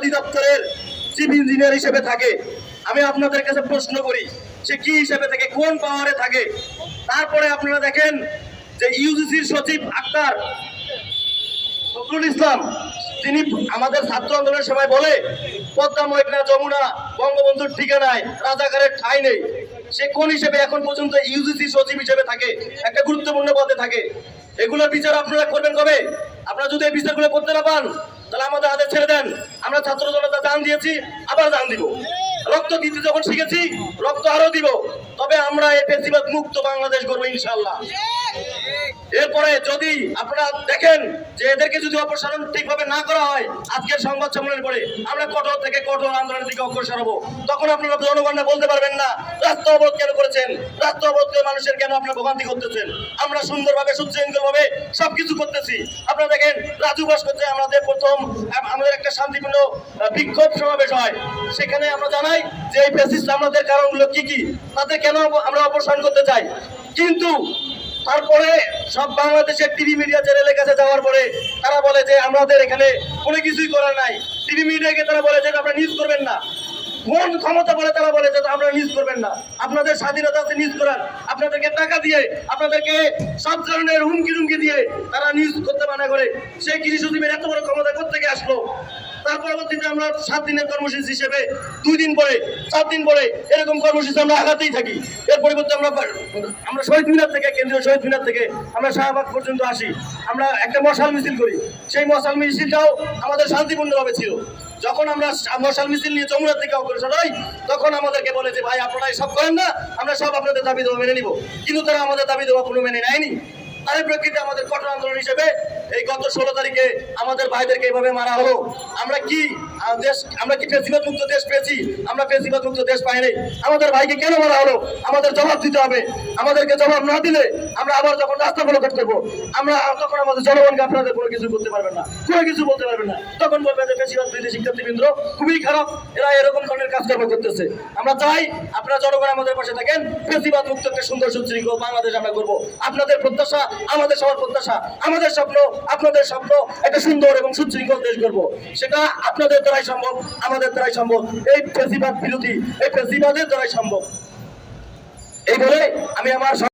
অধিদপ্তরের chief engineer হিসেবে থাকে। আমি আপনাদের কাছে প্রশ্ন করি, সে কি হিসেবে থাকে, কোন পাওয়ারে থাকে? তারপরে আপনারা দেখেন যে ইউজিসির সচিব আক্তার ফখরুল ইসলাম, তিনি আমাদের ছাত্র আন্দোলনের সময় বলে, পদ্মা ময়না যমুনা বঙ্গবন্ধুর ঠিকানায় রাজাকারের ঠাঁই নেই। সে কোন হিসেবে এখন পর্যন্ত ইউজিসি সচিব হিসেবে থাকে? একটা গুরুত্বপূর্ণ পদে থাকে। এগুলোর বিচার আপনারা করবেন কবে? আপনারা যদি এই বিচারগুলো করতে না পান তাহলে আমাদের হাতে ছেড়ে দেন। আমরা ছাত্র জনতা দান দিয়েছি, আবার দান দিব। রক্ত দিতে যখন শিখেছি, রক্ত আরও দিব। তবে আমরা এ পেশিবাদ মুক্ত বাংলাদেশ করব ইনশাল্লাহ এরপরে যদি আপনারা দেখেন যে এদেরকে যদি অপসারণ ঠিকভাবে না করা হয়, আজকের সংবাদ সম্মেলনের পরে আমরা কঠোর থেকে কঠোর আন্দোলনের দিকে অগ্রসর হব। তখন আপনারা জনগণরা বলতে পারবেন না রাস্তা অবরোধ কেন করেছেন? রাস্তা অবরোধ করে মানুষের কেন আপনারা ভোগান্তি করতেছেন? আমরা সুন্দরভাবে সুশৃঙ্খল ভাবে সবকিছু করতেছি। আপনারা দেখেন, রাজু বাস করতে আমাদের প্রথম আমাদের একটা শান্তিপূর্ণ বিক্ষোভ সমাবেশ হয়। সেখানে আমরা জানাই যে এই ফেসিস্ট আমাদের কারণগুলো কি কি? তাতে কেন আমরা অপসারণ করতে চাই? কিন্তু তারপরে সব বাংলাদেশের টিভি মিডিয়া চ্যানেলের কাছে যাওয়ার পরে তারা বলে যে আমাদের এখানে কোনো কিছুই করার নাই। টিভি মিডিয়াকে তারা বলে যে আপনারা নিউজ করবেন না। কোন ক্ষমতা বলে তারা বলে যে আপনারা নিউজ করবেন না। আপনাদের স্বাধীনতা আছে নিউজ করার। আপনাদেরকে টাকা দিয়ে, আপনাদেরকে সব ধরনের হুমকি টুমকি দিয়ে তারা নিউজ করতে মানা করে। সেই কৃষি সচিবের এত বড় ক্ষমতা পরবর্তীতে আমরা সাত দিনের কর্মসূচি হিসেবে দুই দিন পরে, চার দিন পরে এরকম কর্মসূচি আমরা আগাতেই থাকি। এর পরিবর্তে আমরা আমরা শহীদ মিনার থেকে, কেন্দ্রীয় শহীদ মিনার থেকে আমরা শাহবাগ পর্যন্ত আসি। আমরা একটা মশাল মিছিল করি। সেই মশাল মিছিলটাও আমাদের শান্তিপূর্ণভাবে ছিল। যখন আমরা মশাল মিছিল নিয়ে যমুনার দিকে অগ্রসর হই, তখন আমাদেরকে বলে যে, ভাই, আপনারা সব করেন না, আমরা সব আপনাদের দাবি দেওয়া মেনে নিব। কিন্তু তারা আমাদের দাবি দেওয়া কোনো মেনে নেয়নি। তার প্রেক্ষিতে আমাদের কঠোর আন্দোলন হিসেবে এই গত ষোলো তারিখে আমাদের ভাইদেরকে এইভাবে মারা হলো। আমরা কি দেশ, আমরা কি ফেসিবাদ মুক্ত দেশ পেয়েছি? আমরা ফেসিবাদ মুক্ত দেশ পাই নাই আমাদের ভাইকে কেন মারা হলো? আমাদের জবাব দিতে হবে। আমাদেরকে জবাব না দিলে আমরা আবার যখন রাস্তা বলকট করব, আমরা তখন আমাদের জনগণকে আপনাদের কোনো কিছু করতে পারবেন না, কোনো কিছু বলতে পারবেন না। তখন বলবেন যে ফেসিবাদ বিরোধী শিক্ষার্থীবৃন্দ খুবই খারাপ, এরা এরকম ধরনের কাজকর্ম করতেছে। আমরা চাই আপনারা জনগণ আমাদের পাশে থাকেন ফেসিবাদ মুক্ত একটা সুন্দর সুশৃঙ্খল বাংলাদেশ আমরা করব আপনাদের প্রত্যাশা আমাদের সবার প্রত্যাশা, আমাদের স্বপ্ন, আপনাদের স্বপ্ন একটা সুন্দর এবং সুশৃঙ্খল দেশ গড়বো। সেটা আপনাদের দ্বারাই সম্ভব, আমাদের দ্বারাই সম্ভব, এই ফেসিবাদ বিরোধী, এই ফেসিবাদের দ্বারাই সম্ভব। এই বলে আমি আমার